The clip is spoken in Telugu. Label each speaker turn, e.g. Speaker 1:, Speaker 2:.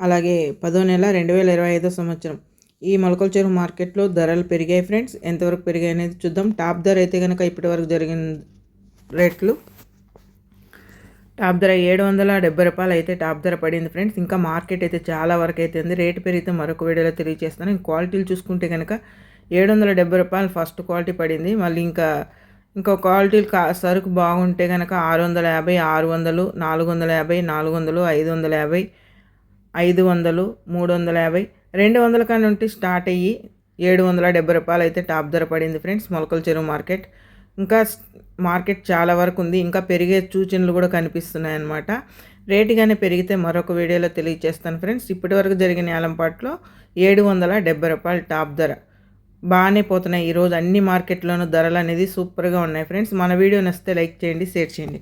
Speaker 1: అలాగే పదో నెల రెండు వేల ఇరవై ఐదో సంవత్సరం. ఈ మొలకల చెరువు మార్కెట్లో ధరలు పెరిగాయి ఫ్రెండ్స్. ఎంతవరకు పెరిగాయి అనేది చూద్దాం. టాప్ ధర అయితే కనుక ఇప్పటి వరకు జరిగిన రేట్లు టాప్ ధర ఏడు వందల డెబ్బై రూపాయలు అయితే టాప్ ధర పడింది ఫ్రెండ్స్. ఇంకా మార్కెట్ అయితే చాలా వరకు అయితే ఉంది. రేటు పెరిగితే మరొక వీడియోలో తెలియజేస్తాను. క్వాలిటీలు చూసుకుంటే కనుక ఏడు వందల డెబ్బై రూపాయలు ఫస్ట్ క్వాలిటీ పడింది. మళ్ళీ ఇంకా ఇంకో క్వాలిటీలు కా సరుకు బాగుంటే కనుక ఆరు వందల యాభై ఆరు వందలు నాలుగు వందల యాభై నాలుగు వందలు ఐదు వందల యాభై ఐదు వందలు మూడు వందల యాభై రెండు వందల కన్నా ఉంటే స్టార్ట్ అయ్యి ఏడు వందల డెబ్బై రూపాయలు అయితే టాప్ ధర పడింది ఫ్రెండ్స్ మొలకల చెరువు మార్కెట్. ఇంకా మార్కెట్ చాలా వరకు ఉంది. ఇంకా పెరిగే సూచనలు కూడా కనిపిస్తున్నాయి అన్నమాట. రేటు కానీ పెరిగితే మరొక వీడియోలో తెలియజేస్తాను ఫ్రెండ్స్. ఇప్పటి వరకు జరిగిన ఏలంపాట్లో ఏడు వందల డెబ్బై రూపాయలు టాప్ ధర. బాగానే పోతున్నాయి. ఈరోజు అన్ని మార్కెట్లోనూ ధరలు అనేది సూపర్గా ఉన్నాయి ఫ్రెండ్స్. మన వీడియో నచ్చితే లైక్ చేయండి షేర్ చేయండి.